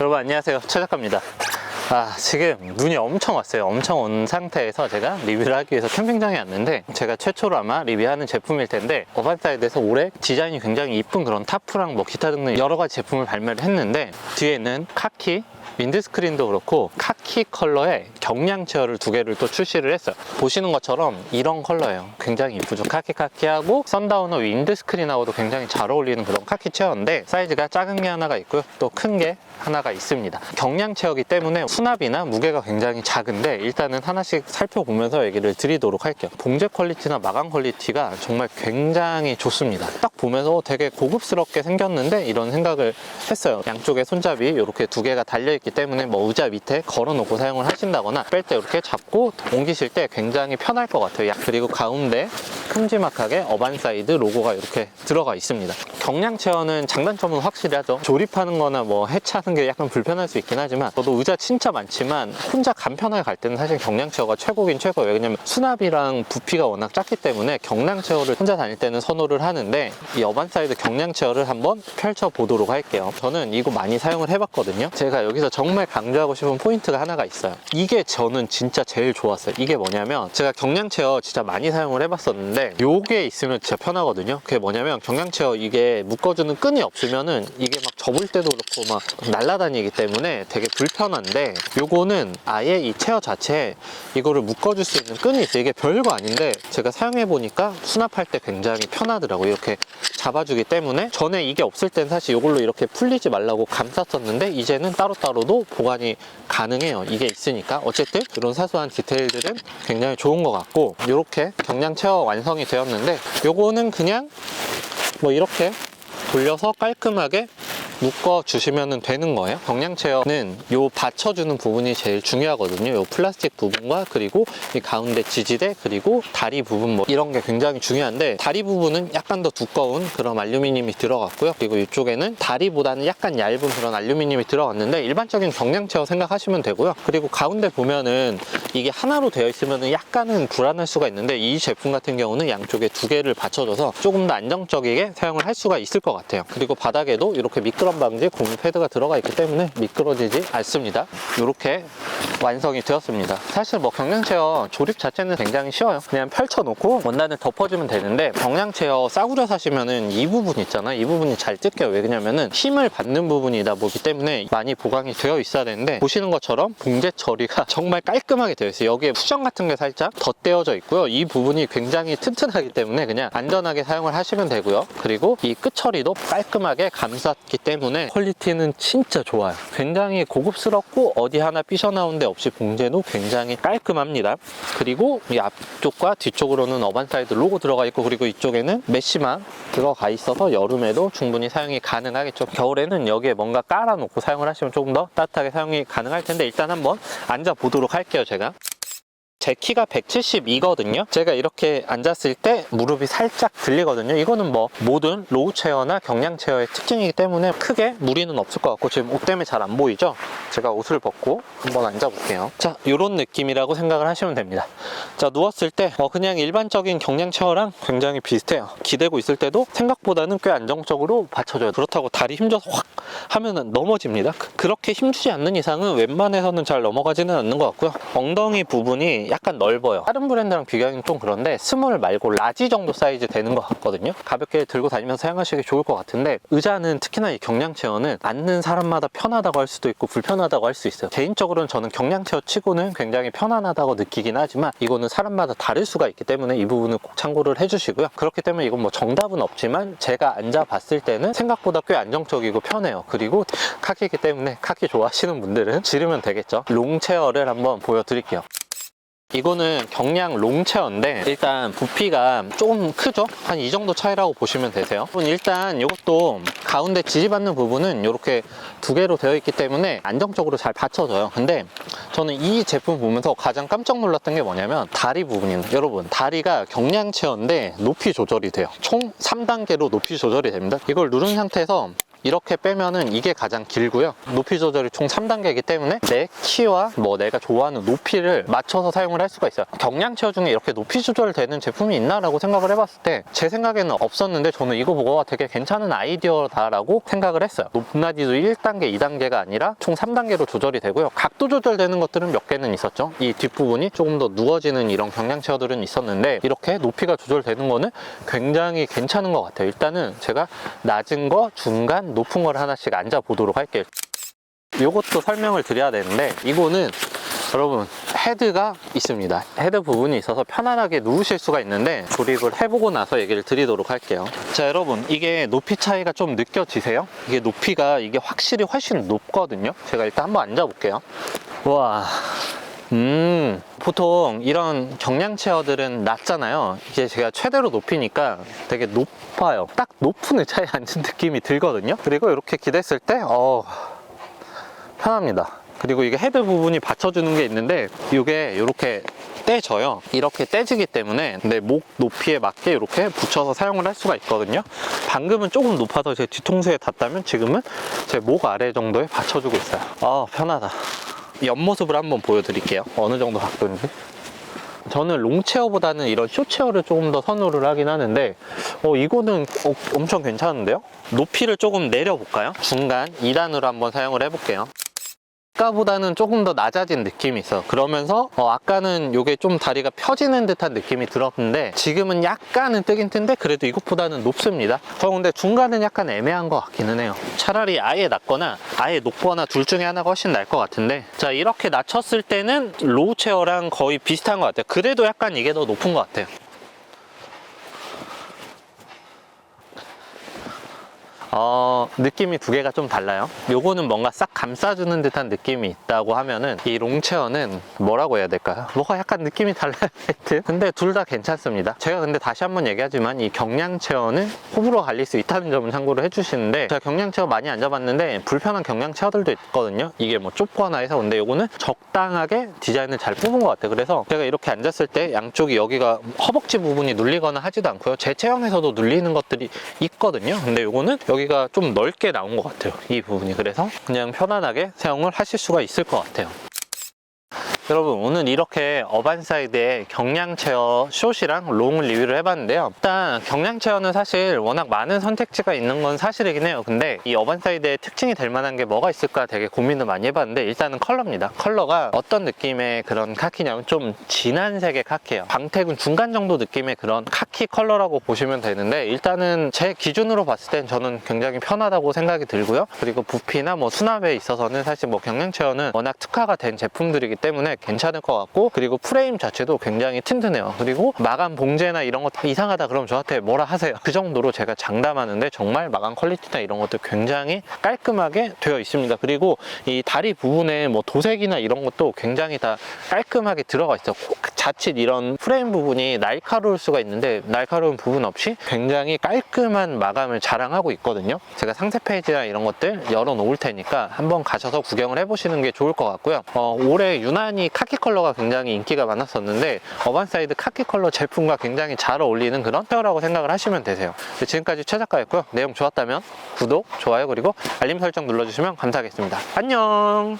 여러분 안녕하세요. 최작가입니다. 아 지금 눈이 엄청 왔어요. 엄청 온 상태에서 제가 리뷰를 하기 위해서 캠핑장에 왔는데 제가 최초로 아마 리뷰하는 제품일 텐데 어반사이드에서 올해 디자인이 굉장히 이쁜 그런 타프랑 뭐 기타 등등 여러 가지 제품을 발매를 했는데 뒤에는 카키 윈드스크린도 그렇고 카키 컬러의 경량 체어를 두 개를 또 출시를 했어요. 보시는 것처럼 이런 컬러예요. 굉장히 이쁘죠 카키 카키하고 선다우너 윈드스크린하고도 굉장히 잘 어울리는 그런 카키 체어인데 사이즈가 작은 게 하나가 있고요. 또 큰 게 하나가 있습니다. 경량 체어기 때문에 수납이나 무게가 굉장히 작은데 일단은 하나씩 살펴보면서 얘기를 드리도록 할게요. 봉제 퀄리티나 마감 퀄리티가 정말 굉장히 좋습니다. 딱 보면서 되게 고급스럽게 생겼는데 이런 생각을 했어요. 양쪽에 손잡이 이렇게 두 개가 달려 있기 때문에 뭐 의자 밑에 걸어놓고 사용을 하신다거나 뺄 때 이렇게 잡고 옮기실 때 굉장히 편할 것 같아요. 야, 그리고 가운데 큼지막하게 어반사이드 로고가 이렇게 들어가 있습니다. 경량 체어는 장단점은 확실히 하죠. 조립하는 거나 뭐 해체하는 게 약간 불편할 수 있긴 하지만 저도 의자 진짜 많지만 혼자 간편하게 갈 때는 사실 경량 체어가 최고긴 최고예요. 왜냐면 수납이랑 부피가 워낙 작기 때문에 경량 체어를 혼자 다닐 때는 선호를 하는데 이 어반사이드 경량 체어를 한번 펼쳐 보도록 할게요. 저는 이거 많이 사용을 해봤거든요. 제가 여기서 정말 강조하고 싶은 포인트가 하나가 있어요. 이게 저는 진짜 제일 좋았어요. 이게 뭐냐면 제가 경량 체어 진짜 많이 사용을 해봤었는데 요게 있으면 진짜 편하거든요. 그게 뭐냐면 경량 체어 이게 묶어주는 끈이 없으면은 이게 막 접을 때도 그렇고 막 날아다니기 때문에 되게 불편한데 요거는 아예 이 체어 자체에 이거를 묶어줄 수 있는 끈이 있어요. 이게 별거 아닌데 제가 사용해 보니까 수납할 때 굉장히 편하더라고요. 이렇게 잡아주기 때문에 전에 이게 없을 땐 사실 이걸로 이렇게 풀리지 말라고 감쌌었는데 이제는 따로따로도 보관이 가능해요. 이게 있으니까. 어쨌든 이런 사소한 디테일들은 굉장히 좋은 것 같고 이렇게 경량 체어 완성이 되었는데 요거는 그냥 뭐 이렇게 돌려서 깔끔하게 묶어 주시면 되는 거예요. 경량 체어는 요 받쳐주는 부분이 제일 중요하거든요. 요 플라스틱 부분과 그리고 이 가운데 지지대 그리고 다리 부분 뭐 이런 게 굉장히 중요한데 다리 부분은 약간 더 두꺼운 그런 알루미늄이 들어갔고요. 그리고 이쪽에는 다리보다는 약간 얇은 그런 알루미늄이 들어갔는데 일반적인 경량 체어 생각하시면 되고요. 그리고 가운데 보면은 이게 하나로 되어 있으면 약간은 불안할 수가 있는데 이 제품 같은 경우는 양쪽에 두 개를 받쳐줘서 조금 더 안정적이게 사용을 할 수가 있을 것 같아요. 그리고 바닥에도 이렇게 미끄 럼 방지 고무 패드가 들어가 있기 때문에 미끄러지지 않습니다. 이렇게 완성이 되었습니다. 사실 뭐 경량체어 조립 자체는 굉장히 쉬워요. 그냥 펼쳐놓고 원단을 덮어주면 되는데 경량체어 싸구려 사시면은 이 부분 있잖아. 이 부분이 잘 뜯겨요 왜냐면은 힘을 받는 부분이다 보기 때문에 많이 보강이 되어 있어야 되는데 보시는 것처럼 봉제 처리가 정말 깔끔하게 되어 있어요. 여기에 쿠션 같은 게 살짝 덧대어져 있고요. 이 부분이 굉장히 튼튼하기 때문에 그냥 안전하게 사용을 하시면 되고요. 그리고 이 끝 처리도 깔끔하게 감쌌기 때문에 퀄리티는 진짜 좋아요. 굉장히 고급스럽고 어디 하나 삐져나온 데 없이 봉제도 굉장히 깔끔합니다. 그리고 이 앞쪽과 뒤쪽으로는 어반사이드 로고 들어가 있고 그리고 이쪽에는 메쉬만 들어가 있어서 여름에도 충분히 사용이 가능하겠죠. 겨울에는 여기에 뭔가 깔아놓고 사용을 하시면 조금 더 따뜻하게 사용이 가능할 텐데 일단 한번 앉아 보도록 할게요 제가 제 키가 172거든요. 제가 이렇게 앉았을 때 무릎이 살짝 들리거든요. 이거는 뭐 모든 로우 체어나 경량 체어의 특징이기 때문에 크게 무리는 없을 것 같고 지금 옷 때문에 잘 안 보이죠? 제가 옷을 벗고 한번 앉아볼게요. 자, 이런 느낌이라고 생각을 하시면 됩니다. 자, 누웠을 때 어, 그냥 일반적인 경량 체어랑 굉장히 비슷해요. 기대고 있을 때도 생각보다는 꽤 안정적으로 받쳐줘요. 그렇다고 다리 힘줘서 확 하면은 넘어집니다. 그- 그렇게 힘주지 않는 이상은 웬만해서는 잘 넘어가지는 않는 것 같고요. 엉덩이 부분이 약간 넓어요. 다른 브랜드랑 비교하기는 좀 그런데 스몰 말고 라지 정도 사이즈 되는 것 같거든요. 가볍게 들고 다니면서 사용하시기 좋을 것 같은데 의자는 특히나 이 경량 체어는 앉는 사람마다 편하다고 할 수도 있고 불편하다고 할 수 있어요. 개인적으로는 저는 경량 체어 치고는 굉장히 편안하다고 느끼긴 하지만 이거는 사람마다 다를 수가 있기 때문에 이 부분은 꼭 참고를 해주시고요. 그렇기 때문에 이건 뭐 정답은 없지만 제가 앉아봤을 때는 생각보다 꽤 안정적이고 편해요. 그리고 카키이기 때문에 카키 좋아하시는 분들은 지르면 되겠죠. 롱 체어를 한번 보여드릴게요. 이거는 경량 롱체어인데 일단 부피가 조금 크죠? 한 이 정도 차이라고 보시면 되세요. 일단 이것도 가운데 지지받는 부분은 이렇게 두 개로 되어 있기 때문에 안정적으로 잘 받쳐져요. 근데 저는 이 제품 보면서 가장 깜짝 놀랐던 게 뭐냐면 다리 부분입니다. 여러분 다리가 경량 체어인데 높이 조절이 돼요. 총 3단계로 높이 조절이 됩니다. 이걸 누른 상태에서 이렇게 빼면은 이게 가장 길고요. 높이 조절이 총 3단계이기 때문에 내 키와 뭐 내가 좋아하는 높이를 맞춰서 사용을 할 수가 있어요. 경량 체어 중에 이렇게 높이 조절되는 제품이 있나라고 생각을 해봤을 때 제 생각에는 없었는데 저는 이거 보고 되게 괜찮은 아이디어다라고 생각을 했어요. 높낮이도 1단계, 2단계가 아니라 총 3단계로 조절이 되고요. 각도 조절되는 것들은 몇 개는 있었죠. 이 뒷부분이 조금 더 누워지는 이런 경량 체어들은 있었는데 이렇게 높이가 조절되는 거는 굉장히 괜찮은 것 같아요. 일단은 제가 낮은 거, 중간, 높은 걸 하나씩 앉아 보도록 할게요. 이것도 설명을 드려야 되는데 이거는 여러분 헤드가 있습니다. 헤드 부분이 있어서 편안하게 누우실 수가 있는데 조립을 해보고 나서 얘기를 드리도록 할게요. 자 여러분 이게 높이 차이가 좀 느껴지세요? 이게 높이가 이게 확실히 훨씬 높거든요? 제가 일단 한번 앉아 볼게요. 와 음, 보통 이런 경량 체어들은 낮잖아요. 이게 제가 최대로 높이니까 되게 높아요. 딱 높은 의자에 앉은 느낌이 들거든요. 그리고 이렇게 기댔을 때, 어, 편합니다. 그리고 이게 헤드 부분이 받쳐주는 게 있는데 이게 이렇게 떼져요. 이렇게 떼지기 때문에 내 목 높이에 맞게 이렇게 붙여서 사용을 할 수가 있거든요. 방금은 조금 높아서 제 뒤통수에 닿다면 지금은 제 목 아래 정도에 받쳐주고 있어요. 아 편하다. 옆모습을 한번 보여드릴게요. 어느 정도 각도인지. 저는 롱체어보다는 이런 쇼체어를 조금 더 선호를 하긴 하는데 어 이거는 어, 엄청 괜찮은데요? 높이를 조금 내려볼까요? 중간 2단으로 한번 사용을 해볼게요. 아까보다는 조금 더 낮아진 느낌이 있어. 그러면서 어, 아까는 이게 좀 다리가 펴지는 듯한 느낌이 들었는데 지금은 약간은 뜨긴 뜬데 그래도 이것보다는 높습니다. 저 근데 중간은 약간 애매한 것 같기는 해요. 차라리 아예 낮거나 아예 높거나 둘 중에 하나가 훨씬 나을 것 같은데 자 이렇게 낮췄을 때는 로우 체어랑 거의 비슷한 것 같아요. 그래도 약간 이게 더 높은 것 같아요. 어, 느낌이 두 개가 좀 달라요. 요거는 뭔가 싹 감싸주는 듯한 느낌이 있다고 하면은 이 롱체어는 뭐라고 해야 될까요? 뭐가 약간 느낌이 달라요. 근데 둘 다 괜찮습니다. 제가 근데 다시 한번 얘기하지만 이 경량 체어는 호불호 갈릴 수 있다는 점은 참고로 해주시는데 제가 경량 체어 많이 앉아봤는데 불편한 경량 체어들도 있거든요. 이게 뭐 좁거나 해서 근데 요거는 적당하게 디자인을 잘 뽑은 것 같아요. 그래서 제가 이렇게 앉았을 때 양쪽이 여기가 허벅지 부분이 눌리거나 하지도 않고요. 제 체형에서도 눌리는 것들이 있거든요. 근데 요거는 여기 가 좀 넓게 나온 것 같아요. 이 부분이 그래서 그냥 편안하게 사용을 하실 수가 있을 것 같아요. 여러분 오늘 이렇게 어반사이드의 경량 체어 숏이랑 롱을 리뷰를 해봤는데요 일단 경량 체어는 사실 워낙 많은 선택지가 있는 건 사실이긴 해요 근데 이 어반사이드의 특징이 될 만한 게 뭐가 있을까 되게 고민을 많이 해봤는데 일단은 컬러입니다 컬러가 어떤 느낌의 그런 카키냐면 좀 진한 색의 카키예요 광택은 중간 정도 느낌의 그런 카키 컬러라고 보시면 되는데 일단은 제 기준으로 봤을 땐 저는 굉장히 편하다고 생각이 들고요. 그리고 부피나 뭐 수납에 있어서는 사실 뭐 경량 체어는 워낙 특화가 된 제품들이기 때문에 괜찮을 것 같고 그리고 프레임 자체도 굉장히 튼튼해요. 그리고 마감 봉제나 이런 거 다 이상하다 그러면 저한테 뭐라 하세요? 그 정도로 제가 장담하는데 정말 마감 퀄리티나 이런 것도 굉장히 깔끔하게 되어 있습니다. 그리고 이 다리 부분에 뭐 도색이나 이런 것도 굉장히 다 깔끔하게 들어가 있어요 코- 자칫 이런 프레임 부분이 날카로울 수가 있는데 날카로운 부분 없이 굉장히 깔끔한 마감을 자랑하고 있거든요. 제가 상세 페이지나 이런 것들 열어 놓을 테니까 한번 가셔서 구경을 해보시는 게 좋을 것 같고요. 어, 올해 유난히 카키 컬러가 굉장히 인기가 많았었는데 어반사이드 카키 컬러 제품과 굉장히 잘 어울리는 그런 페어라고 생각을 하시면 되세요. 네, 지금까지 최 작가였고요. 내용 좋았다면 구독, 좋아요 그리고 알림 설정 눌러주시면 감사하겠습니다. 안녕